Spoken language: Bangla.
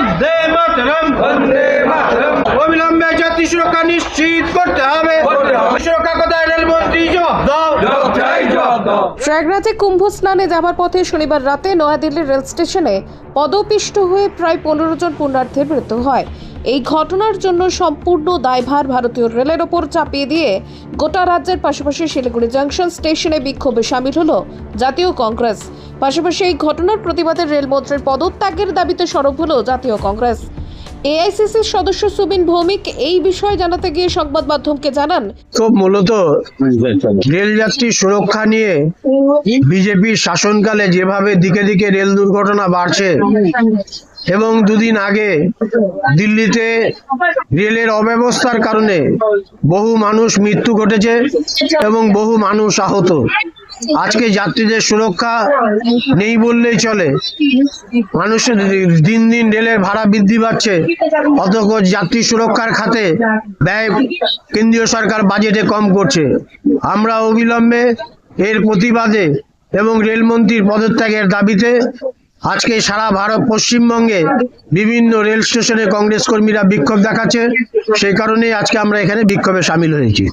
বন্দে মাতরম বন্দে মাতরম। অবিলম্বে জাতি সুরক্ষা নিশ্চিত করতে হবে। সুরক্ষা কোথায় রেলমন্ত্রী জবাব দাও। প্রয়াগরাজে কুম্ভ স্নানে যাবার পথে শনিবার রাতে নয়াদিল্লির রেল স্টেশনে পদপিষ্ট হয়ে প্রায় পনেরো জন পুণ্যার্থীর মৃত্যু হয়। এই ঘটনার জন্য সম্পূর্ণ দায়ভার ভারতীয় রেলের ওপর চাপিয়ে দিয়ে গোটা রাজ্যের পাশাপাশি শিলিগুড়ি জাংশন স্টেশনে বিক্ষোভে সামিল হল জাতীয় কংগ্রেস। পাশাপাশি এই ঘটনার প্রতিবাদে রেলমন্ত্রীর পদত্যাগের দাবিতে সরব হল জাতীয় কংগ্রেস। এআইসিসির সদস্য সুবিন ভৌমিক এই বিষয়ে জানাতে গিয়ে সংবাদ মাধ্যমকে জানান খুব মূলত রেলযাত্রী সুরক্ষা নিয়ে বিজেপির শাসনকালে যেভাবে দিকে দিকে রেল দুর্ঘটনা বাড়ছে এবং দুদিন আগে দিল্লিতে রেলের অব্যবস্থার কারণে বহু মানুষ মৃত্যু ঘটেছে এবং বহু মানুষ আহত। আজকে যাত্রীদের সুরক্ষা নেই বললেই চলে। মানুষের দিন দিন রেলের ভাড়া বৃদ্ধি পাচ্ছে, অথচ যাত্রী সুরক্ষার খাতে ব্যয় কেন্দ্রীয় সরকার বাজেটে কম করছে। আমরা অবিলম্বে এর প্রতিবাদে এবং রেলমন্ত্রীর পদত্যাগের দাবিতে আজকে সারা ভারত পশ্চিমবঙ্গে বিভিন্ন রেল স্টেশনে কংগ্রেস কর্মীরা বিক্ষোভ দেখাচ্ছে। সেই কারণেই আজকে আমরা এখানে বিক্ষোভে সামিল হয়েছি।